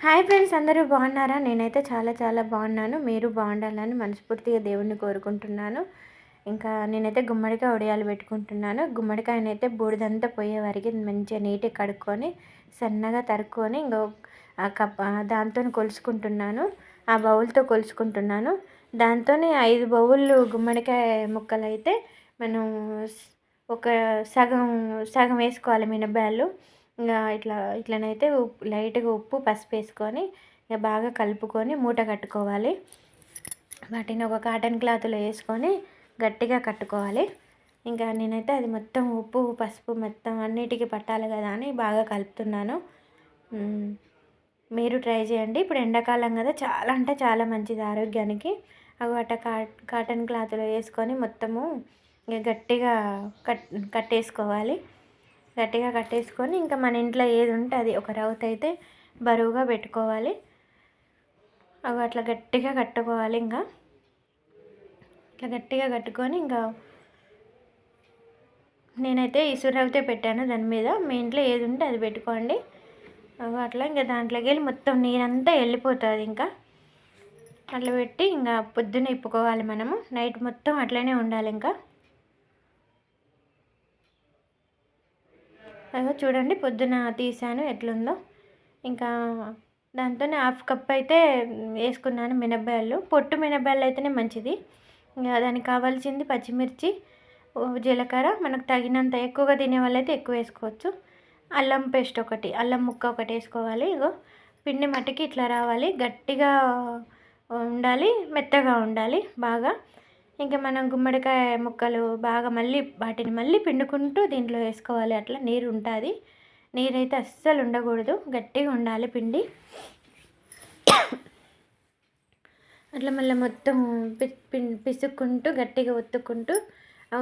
Hi friends అందరూ బాగున్నారా? నేనైతే చాలా చాలా బాగున్నాను. మీరు బాగుండాలని మనస్ఫూర్తిగా దేవుణ్ణి కోరుకుంటున్నాను. ఇంకా నేనైతే గుమ్మడికాయ ఉడియాలు పెట్టుకుంటున్నాను. గుమ్మడికాయనైతే బూడిదంతా పోయే వరకు మంచిగా నీట్గా కడుక్కొని సన్నగా తరుక్కొని ఇంకో కప్ దాంతో కొలుసుకుంటున్నాను. ఆ బౌల్తో కొలుసుకుంటున్నాను. దాంతో ఐదు బౌళ్ళు గుమ్మడికాయ ముక్కలు అయితే మనం ఒక సగం సగం వేసుకోవాలి మినబ్బాలు ఇంకా ఇట్లా ఇట్లనైతే ఉప్పు లైట్గా ఉప్పు పసుపు వేసుకొని ఇక బాగా కలుపుకొని మూట కట్టుకోవాలి. వాటిని ఒక కాటన్ క్లాత్లో వేసుకొని గట్టిగా కట్టుకోవాలి. ఇంకా నేనైతే అది మొత్తం ఉప్పు పసుపు మొత్తం అన్నిటికీ పట్టాలి కదా అని బాగా కలుపుతున్నాను. మీరు ట్రై చేయండి. ఇప్పుడు ఎండాకాలం కదా చాలా అంటే చాలా మంచిది ఆరోగ్యానికి. అవి అట్ట కాటన్ క్లాత్లో వేసుకొని మొత్తము ఇక గట్టిగా కట్ కట్టేసుకోవాలి. గట్టిగా కట్టేసుకొని ఇంకా మన ఇంట్లో ఏది ఉంటే అది ఒక రౌత్ అయితే బరువుగా పెట్టుకోవాలి. అవి అట్లా గట్టిగా కట్టుకోవాలి ఇంకా. ఇట్లా గట్టిగా కట్టుకొని ఇంకా నేనైతే ఇసురవితే పెట్టాను దాని మీద. మీ ఇంట్లో ఏది ఉంటే అది పెట్టుకోండి. అట్లా ఇంకా దాంట్లోకి వెళ్ళి మొత్తం నీరంతా వెళ్ళిపోతుంది ఇంకా. అట్లా పెట్టి ఇంకా పొద్దున్న ఇప్పుకోవాలి మనము. నైట్ మొత్తం అట్లనే ఉండాలి ఇంకా. అదో చూడండి పొద్దున తీసాను ఎట్లుందో. ఇంకా దాంతో హాఫ్ కప్ అయితే వేసుకున్నాను మినబ్బాయలు పొట్టు మినబ్బాయలు అయితేనే మంచిది. ఇంకా దానికి కావాల్సింది పచ్చిమిర్చి జీలకర్ర. మనకు తగినంత ఎక్కువగా తినే వాళ్ళైతే ఎక్కువ వేసుకోవచ్చు. అల్లం పేస్ట్ ఒకటి అల్లం ముక్క ఒకటి వేసుకోవాలి. ఇగో పిండి మట్టికి ఇట్లా రావాలి. గట్టిగా ఉండాలి మెత్తగా ఉండాలి బాగా. ఇంకా మనం గుమ్మడికాయ ముక్కలు బాగా మళ్ళీ వాటిని మళ్ళీ పిండుకుంటూ దీంట్లో వేసుకోవాలి. అట్లా నీరు ఉంటుంది. నీరైతే అస్సలు ఉండకూడదు. గట్టిగా ఉండాలి పిండి. అట్లా మళ్ళీ మొత్తం పిసుక్కుంటూ గట్టిగా ఒత్తుకుంటూ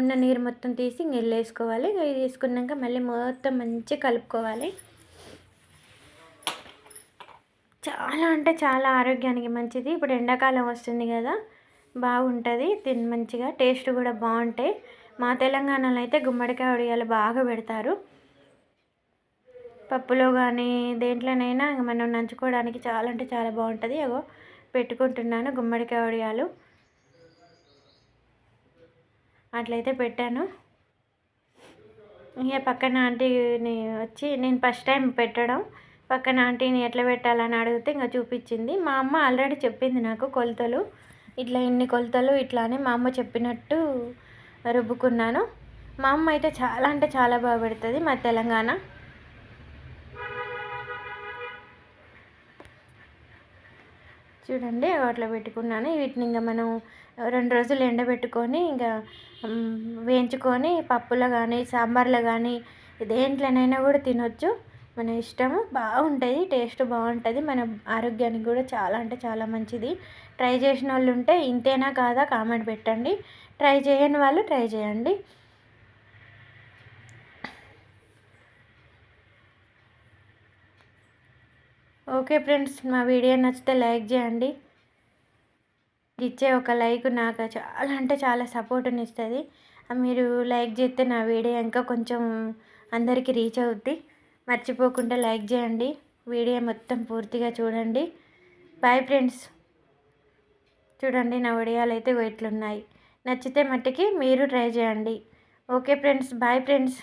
ఉన్న నీరు మొత్తం తీసి నీళ్ళు వేసుకోవాలి వేసుకున్నాక మళ్ళీ మొత్తం మంచిగా కలుపుకోవాలి. చాలా అంటే చాలా ఆరోగ్యానికి మంచిది. ఇప్పుడు ఎండాకాలం వస్తుంది కదా. బాగుంటుంది తిని మంచిగా టేస్ట్ కూడా బాగుంటాయి. మా తెలంగాణలో అయితే గుమ్మడికాయ వడియాలు బాగా పెడతారు. పప్పులో కానీ దేంట్లోనైనా మనం నంచుకోవడానికి చాలా అంటే చాలా బాగుంటుంది. అగో పెట్టుకుంటున్నాను గుమ్మడికాయ వడియాలు. అట్లయితే పెట్టాను. ఇక పక్కన ఆంటీని వచ్చి నేను ఫస్ట్ టైం పెట్టడం. పక్కన ఆంటీని ఎట్లా పెట్టాలని అడిగితే ఇంకా చూపించింది. మా అమ్మ ఆల్రెడీ చెప్పింది నాకు కొలతలు. ఇట్లా ఇన్ని కొలతలు ఇట్లా అని మా అమ్మ చెప్పినట్టు రుబ్బుకున్నాను. మా అమ్మ అయితే చాలా అంటే చాలా బాగా పెడుతుంది మా తెలంగాణ. చూడండి అట్లా పెట్టుకున్నాను. వీటిని ఇంకా మనం రెండు రోజులు ఎండబెట్టుకొని ఇంకా వేయించుకొని పప్పులో కానీ సాంబార్లో కానీ దేంట్లోనైనా కూడా తినొచ్చు. మన ఇష్టము. బాగుంటుంది టేస్ట్ బాగుంటుంది. మన ఆరోగ్యానికి కూడా చాలా అంటే చాలా మంచిది. ట్రై చేసిన వాళ్ళు ఉంటే ఇంతేనా కాదా కామెంట్ పెట్టండి. ట్రై చేయని వాళ్ళు ట్రై చేయండి. ఓకే ఫ్రెండ్స్ మా వీడియో నచ్చితే లైక్ చేయండి. ఇచ్చే ఒక లైక్ నాకు చాలా అంటే చాలా సపోర్ట్ని ఇస్తుంది. మీరు లైక్ చేస్తే నా వీడియో ఇంకా కొంచెం అందరికీ రీచ్ అవుద్ది. మర్చిపోకుండా లైక్ చేయండి. వీడియో మొత్తం పూర్తిగా చూడండి. బాయ్ ఫ్రెండ్స్ చూడండి నా వడియాలు అయితే ఇట్లున్నాయి నచ్చితే మట్టికి మీరు ట్రై చేయండి. ఓకే ఫ్రెండ్స్ బాయ్ ఫ్రెండ్స్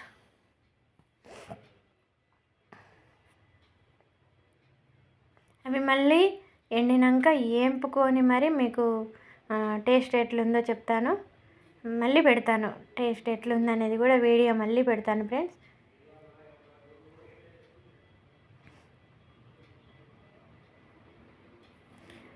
అవి మళ్ళీ ఎండినాక ఏంపుకొని మరి మీకు టేస్ట్ ఎట్లుందో చెప్తాను. మళ్ళీ పెడతాను. టేస్ట్ ఎట్లుందనేది కూడా వీడియో మళ్ళీ పెడతాను friends